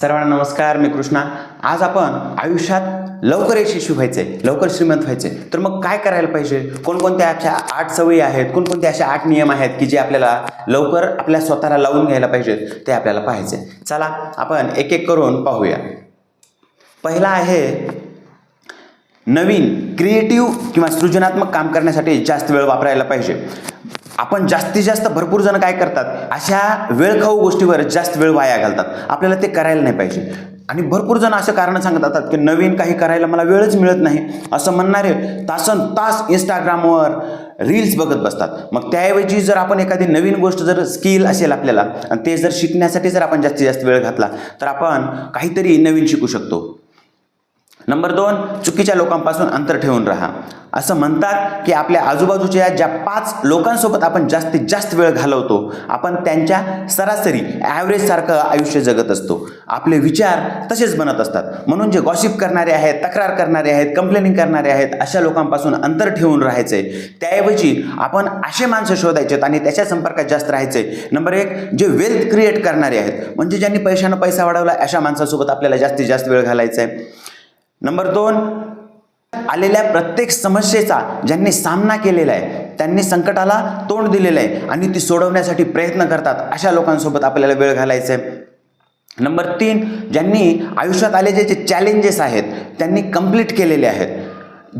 सर्वांना नमस्कार मी कृष्णा. आज आपण आयुष्यात लवकर यशस्वी व्हायचे लवकर श्रीमंत व्हायचे तर मग काय करायला पाहिजे? कोणकोणत्या अशा आठ सवयी आहेत? कोणकोणत्या अशा आठ नियम आहेत की जे आपल्याला लवकर आपल्या स्वतःला लावून घ्यायला पाहिजेत ते आपल्याला पाहायचे? चला आपण एक एक करून पाहूया. पहिला आहे नवीन क्रिएटिव्ह किंवा सृजनात्मक काम करण्यासाठी जास्त वेळ वापरायला पाहिजे. आपण जास्तीत जास्त भरपूर जण काय करतात? अशा वेळखाऊ गोष्टीवर जास्त वेळ वाया घालतात. आपल्याला ते करायला नाही पाहिजे. आणि भरपूर जण असं कारण सांगत असतात की नवीन काही करायला मला वेळच मिळत नाही. असं म्हणणारे तासन तास इंस्टाग्रामवर रील्स बघत बसतात. मग त्याऐवजी जर आपण एखादी नवीन गोष्ट जर स्किल असेल आपल्याला आणि ते जर शिकण्यासाठी जर आपण जास्तीत जास्त वेळ घातला तर आपण काहीतरी नवीन शिकू शकतो. नंबर दोन चुकीच्या लोकांपासून अंतर ठेवून राहा. असं म्हणतात की आपल्या आजूबाजूच्या ज्या पाच लोकांसोबत आपण जास्तीत जास्त वेळ घालवतो आपण त्यांच्या सरासरी ॲव्हरेज सारखं आयुष्य जगत असतो. आपले विचार तसेच बनत असतात. म्हणून जे गॉसिप करणारे आहेत तक्रार करणारे आहेत कंप्लेनिंग करणारे आहेत अशा लोकांपासून अंतर ठेवून राहायचे. त्याऐवजी आपण असे माणसं शोधायचे आणि त्याच्या संपर्कात जास्त राहायचे. नंबर एक जे वेल्थ क्रिएट करणारे आहेत म्हणजे ज्यांनी पैशानं पैसा वाढवला अशा माणसासोबत आपल्याला जास्तीत जास्त वेळ घालायचा आहे. नंबर दोन आलेल्या प्रत्येक समस्येचा ज्यांनी सामना केलेला आहे त्यांनी संकटाला तोंड दिलेलं आहे आणि ती सोडवण्यासाठी प्रयत्न करतात. अशा लोकांसोबत आपल्याला वेळ घालायचा आहे. नंबर तीन ज्यांनी आयुष्यात आले जे चॅलेंजेस आहेत त्यांनी कंप्लीट केलेले आहेत.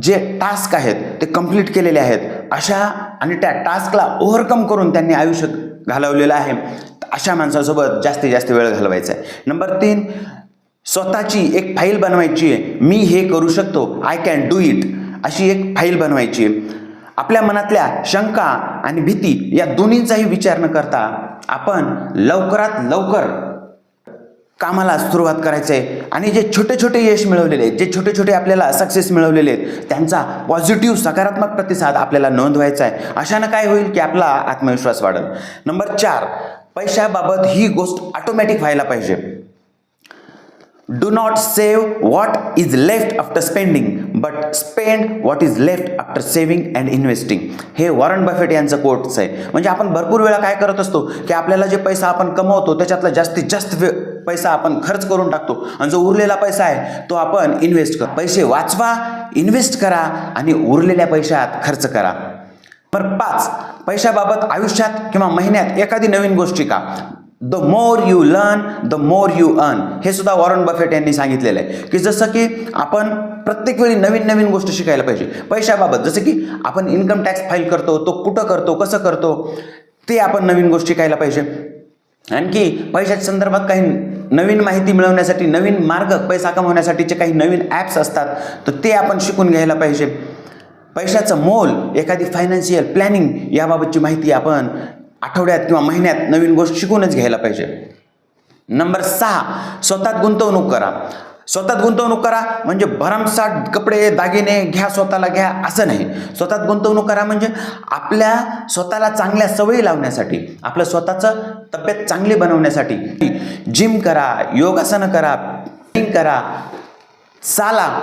जे टास्क आहेत ते कंप्लीट केलेले आहेत. अशा आणि त्या टास्कला ओव्हरकम करून त्यांनी आयुष्य घालवलेलं आहे. अशा माणसासोबत जास्तीत जास्त वेळ घालवायचा आहे. नंबर तीन स्वतःची एक फाईल बनवायची आहे. मी हे करू शकतो. आय कॅन डू इट अशी एक फाईल बनवायची आहे. आपल्या मनातल्या शंका आणि भीती या दोन्हींचाही विचार न करता आपण लवकरात लवकर कामाला सुरुवात करायचं आहे. आणि जे छोटे छोटे यश मिळवलेले आहेत जे छोटे छोटे आपल्याला सक्सेस मिळवलेले आहेत त्यांचा पॉझिटिव्ह सकारात्मक प्रतिसाद आपल्याला नोंदवायचा आहे. अशानं काय होईल की आपला आत्मविश्वास वाढेल. नंबर चार पैशाबाबत ही गोष्ट ऑटोमॅटिक व्हायला पाहिजे. Do not save what is left after spending but spend what is left after saving and investing हे वॉरन बफेट यांचं कोटचं आहे. म्हणजे आपण भरपूर वेळा काय करत असतो की आपल्याला जे पैसा आपण कमवतो त्याच्यातला जास्तीत जास्त वे पैसा आपण खर्च करून टाकतो. आणि जो उरलेला पैसा आहे तो आपण इन्व्हेस्ट कर. पैसे वाचवा इन्व्हेस्ट करा आणि उरलेल्या पैशात खर्च करा. पर पाच पैशाबाबत आयुष्यात किंवा महिन्यात एखादी नवीन गोष्टी का the more you learn the more you earn हे सुद्धा वॉरन बफेट यांनी सांगितलेलं आहे की जसं की आपण प्रत्येक वेळी नवीन नवीन गोष्ट शिकायला पाहिजे. पैशाबाबत जसं की आपण इन्कम टॅक्स फाईल करतो तो कुठं करतो कसं करतो ते आपण नवीन गोष्ट शिकायला पाहिजे. आणखी पैशाच्या संदर्भात काही नवीन माहिती मिळवण्यासाठी नवीन मार्ग पैसा कमवण्यासाठीचे काही नवीन ॲप्स असतात तर ते आपण शिकून घ्यायला पाहिजे. पैशाचं मोल एखादी फायनान्शियल प्लॅनिंग याबाबतची माहिती आपण आठवड्यात किंवा महिन्यात नवीन गोष्ट शिकूनच घ्यायला पाहिजे. नंबर सहा स्वतःत गुंतवणूक करा. स्वतःत गुंतवणूक करा म्हणजे भरमसाठ कपडे दागिने घ्या स्वतःला घ्या असं नाही. स्वतःत गुंतवणूक करा म्हणजे आपल्या स्वतःला चांगल्या सवयी लावण्यासाठी आपलं स्वतःचं तब्येत चांगली बनवण्यासाठी. जिम करा योगासनं करा करा चाला.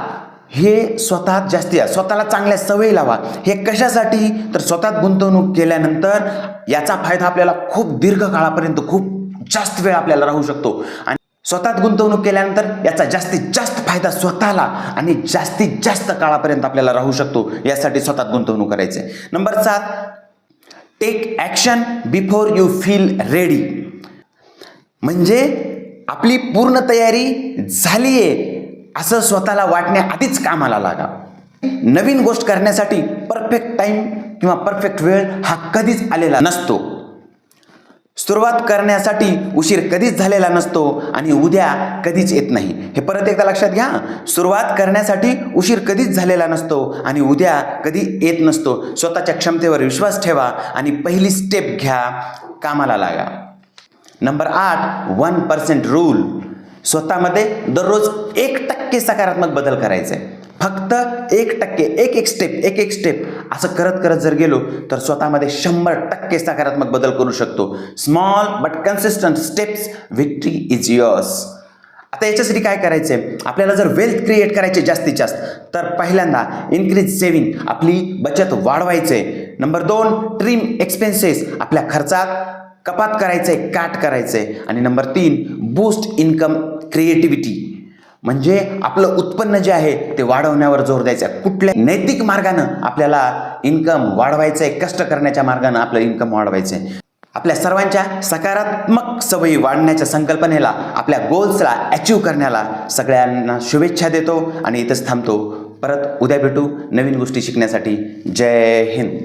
हे स्वतः जास्ती स्वतःला चांगल्या सवयी लावा. हे कशासाठी? तर स्वतःत गुंतवणूक केल्यानंतर याचा फायदा आपल्याला खूप दीर्घ काळापर्यंत खूप जास्त वेळ आपल्याला राहू शकतो. आणि स्वतःत गुंतवणूक केल्यानंतर याचा जास्तीत जास्त फायदा स्वतःला आणि जास्तीत जास्त काळापर्यंत आपल्याला राहू शकतो. यासाठी स्वतःत गुंतवणूक करायचे. नंबर सात take action before you feel ready म्हणजे आपली पूर्ण तयारी झाली आहे असं स्वतःला वाटण्याआधीच कामाला लागा. नवीन गोष्ट करण्यासाठी परफेक्ट टाईम किंवा परफेक्ट वेळ हा कधीच आलेला नसतो. सुरुवात करण्यासाठी उशीर कधीच झालेला नसतो आणि उद्या कधीच येत नाही. हे परत एकदा लक्षात घ्या. सुरुवात करण्यासाठी उशीर कधीच झालेला नसतो आणि उद्या कधी येत नसतो. स्वतःच्या क्षमतेवर विश्वास ठेवा आणि पहिली स्टेप घ्या. कामाला लागा. नंबर आठ वन पर्सेंट रूल स्वतःमध्ये दररोज एक टक्के सकारात्मक बदल करायचे. फक्त एक टक्के एक एक स्टेप एक एक स्टेप असं करत करत जर गेलो तर स्वतःमध्ये शंभर टक्के सकारात्मक बदल करू शकतो. Small but consistent steps victory is yours आता याच्यासाठी काय करायचं? आहे आपल्याला जर वेल्थ क्रिएट करायचे जास्तीत जास्त तर पहिल्यांदा इन्क्रीज सेविंग आपली बचत वाढवायचे. नंबर दोन ट्रीम एक्सपेन्सेस आपल्या खर्चात कपात करायचंय काट करायचंय आणि नंबर तीन बूस्ट इन्कम क्रिएटिव्हिटी म्हणजे आपलं उत्पन्न जे आहे ते वाढवण्यावर जोर द्यायचा. कुठल्या नैतिक मार्गानं आपल्याला इन्कम वाढवायचं आहे कष्ट करण्याच्या मार्गानं आपलं इन्कम वाढवायचं आहे आपल्या सर्वांच्या सकारात्मक सवयी वाढण्याच्या संकल्पनेला आपल्या गोल्सला अचीव करण्याला सगळ्यांना शुभेच्छा देतो आणि इथंच थांबतो. परत उद्या भेटू नवीन गोष्टी शिकण्यासाठी. जय हिंद.